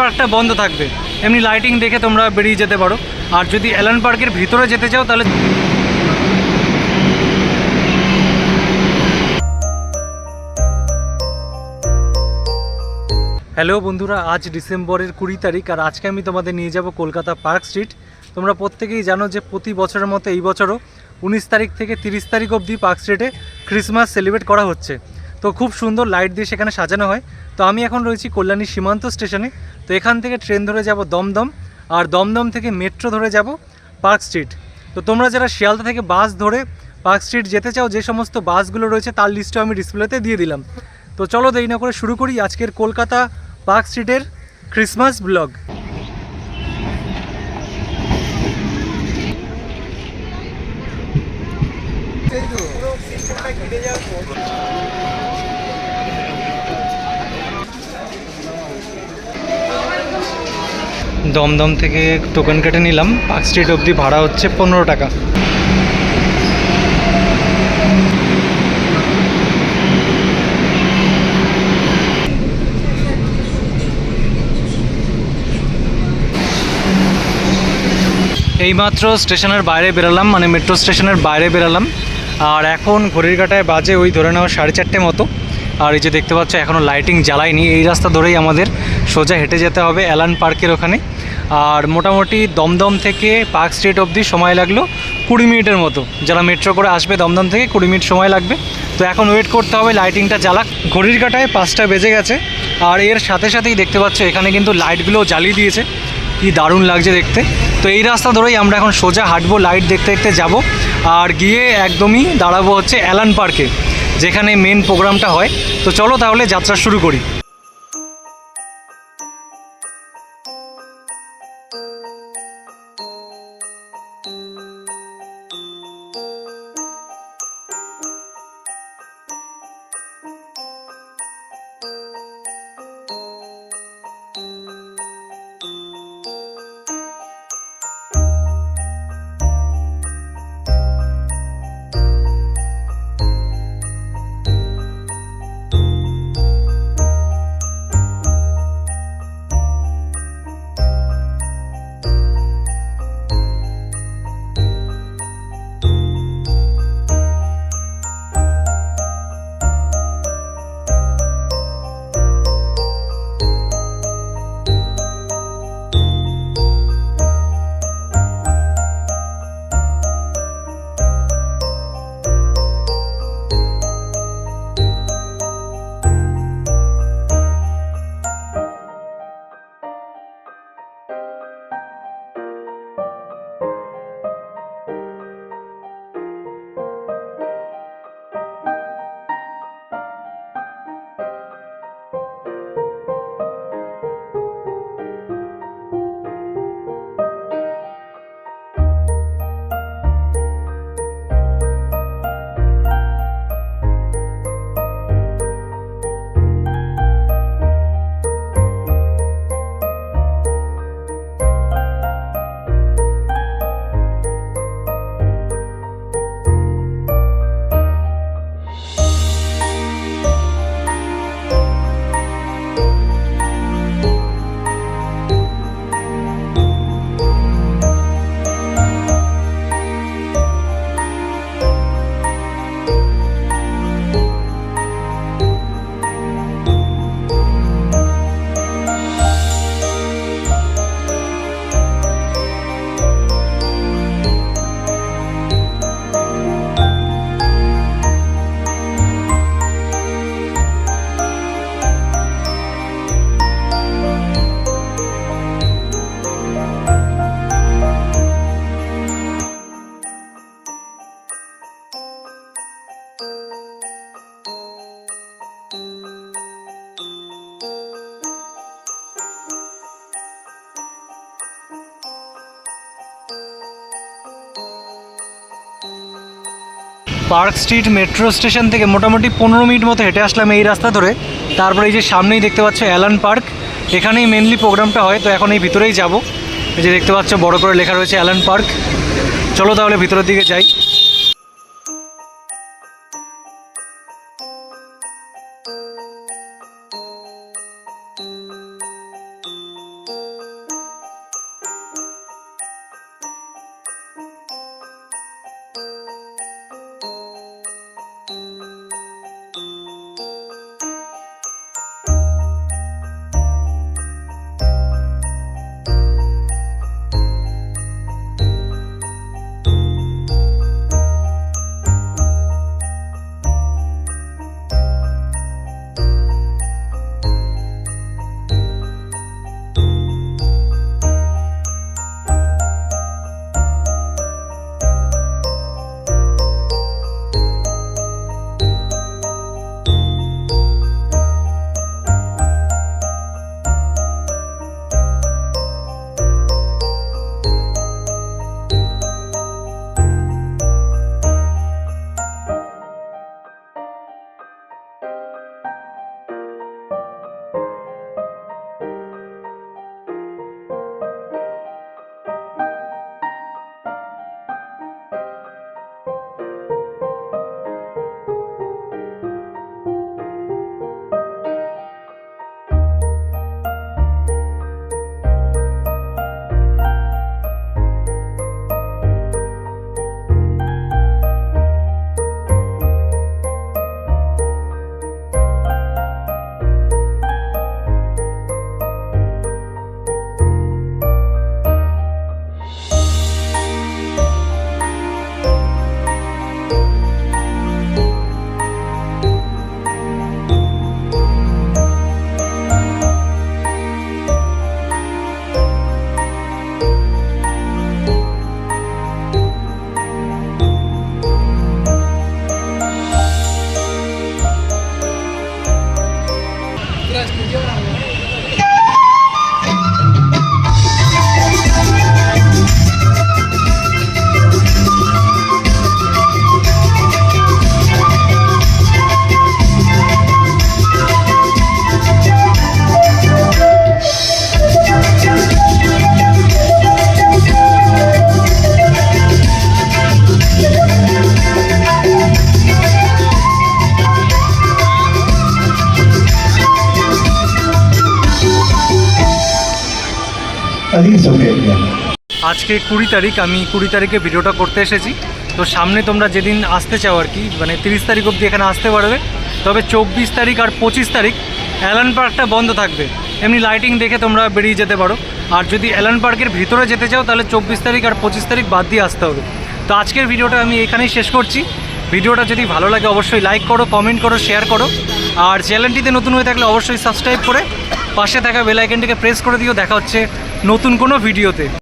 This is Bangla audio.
পার্কটা বন্ধ থাকবে। এমনি লাইটিং দেখে তোমরা বেরিয়ে যেতে পারো। আর যদি অ্যালান পার্কের ভিতরে যেতে চাও, তাহলে হ্যালো বন্ধুরা, আজ ডিসেম্বরের কুড়ি তারিখ, আর আজকে আমি তোমাদের নিয়ে যাব কলকাতা পার্ক স্ট্রিট। তোমরা প্রত্যেকেই জানো যে প্রতি বছরের মতো এই বছরও উনিশ তারিখ থেকে তিরিশ তারিখ অবধি পার্ক স্ট্রিটে ক্রিসমাস সেলিব্রেট করা হচ্ছে। তো খুব সুন্দর লাইট দিয়ে সেখানে সাজানো হয়। তো আমি এখন রয়েছি কল্যাণী সীমান্ত স্টেশনে তো এখান থেকে ট্রেন ধরে যাব দমদম। আর দমদম থেকে মেট্রো ধরে যাব পার্ক স্ট্রিট তো তোমরা যারা শিয়ালদা থেকে বাস ধরে পার্ক স্ট্রিট যেতে চাও, যে সমস্ত বাসগুলো রয়েছে তার লিস্টও আমি ডিসপ্লেতে দিয়ে দিলাম। তো চলো দেরি না করে শুরু করি আজকের কলকাতা পার্ক স্ট্রিটের ক্রিসমাস ব্লগ দমদম থেকে টোকেন কেটে নিলাম। পার্ক স্ট্রিট অবধি ভাড়া হচ্ছে পনেরো টাকা। এইমাত্র স্টেশনের বাইরে বেরালাম মানে মেট্রো স্টেশনের বাইরে বেরালাম। আর এখন ঘড়ির কাটায় বাজে ওই ধরে নেওয়া সাড়ে চারটে মতো। আর এই যে দেখতে পাচ্ছ এখনও লাইটিং জ্বালায়নি। এই রাস্তা ধরেই আমাদের সোজা হেঁটে যেতে হবে অ্যালান পার্কের ওখানে। আর মোটামুটি দমদম থেকে পার্ক স্ট্রিট অবধি সময় লাগল কুড়ি মিনিটের মতো। যারা মেট্রো করে আসবে দমদম থেকে কুড়ি মিনিট সময় লাগবে। তো এখন ওয়েট করতে হবে লাইটিংটা জ্বালাক। ঘড়ির কাটায় পাঁচটা বেজে গেছে। আর এর সাথে সাথেই দেখতে পাচ্ছ, এখানে কিন্তু লাইটগুলো জ্বালিয়ে দিয়েছে। কি দারুণ লাগছে দেখতে। তো এই রাস্তা ধরেই আমরা এখন সোজা হাঁটবো লাইট দেখতে দেখতে যাব। আর গিয়ে একদমই দাঁড়াবো হচ্ছে অ্যালান পার্কে, যেখানে মেন প্রোগ্রামটা হয়। তো চলো তাহলে যাত্রা শুরু করি। পার্ক স্ট্রিট মেট্রো স্টেশন থেকে মোটামুটি পনেরো মিনিট মতো হেঁটে আসলাম এই রাস্তা ধরে। তারপরে এই যে সামনেই দেখতে পাচ্ছ অ্যালান পার্ক এখানেই মেনলি প্রোগ্রামটা হয়, তো এখন এই ভিতরেই যাব। এই যে দেখতে পাচ্ছ, বড় করে লেখা রয়েছে অ্যালান পার্ক চলো তাহলে ভিতরের দিকে যাই। Podcast. Yo আজকে কুড়ি তারিখ, আমি কুড়ি তারিখে ভিডিওটা করতে এসেছি। তো সামনে তোমরা যেদিন আসতে চাও আর কি মানে তিরিশ তারিখ অবধি এখানে আসতে পারবে। তবে চব্বিশ তারিখ আর পঁচিশ তারিখ অ্যালান পার্কটা বন্ধ থাকবে। এমনি লাইটিং দেখে তোমরা বেরিয়ে যেতে পারো। আর যদি অ্যালান পার্কের ভিতরে যেতে চাও, তাহলে চব্বিশ তারিখ আর পঁচিশ তারিখ বাদ দিয়ে আসতে হবে। তো আজকের ভিডিওটা আমি এখানেই শেষ করছি। ভিডিওটা যদি ভালো লাগে, অবশ্যই লাইক করো কমেন্ট করো শেয়ার করো। আর চ্যানেলটিতে নতুন হয়ে থাকলে অবশ্যই সাবস্ক্রাইব করে পাশে থাকা বেলাইকেনটিকে প্রেস করে দিও দেখা হচ্ছে নতুন কোনো ভিডিওতে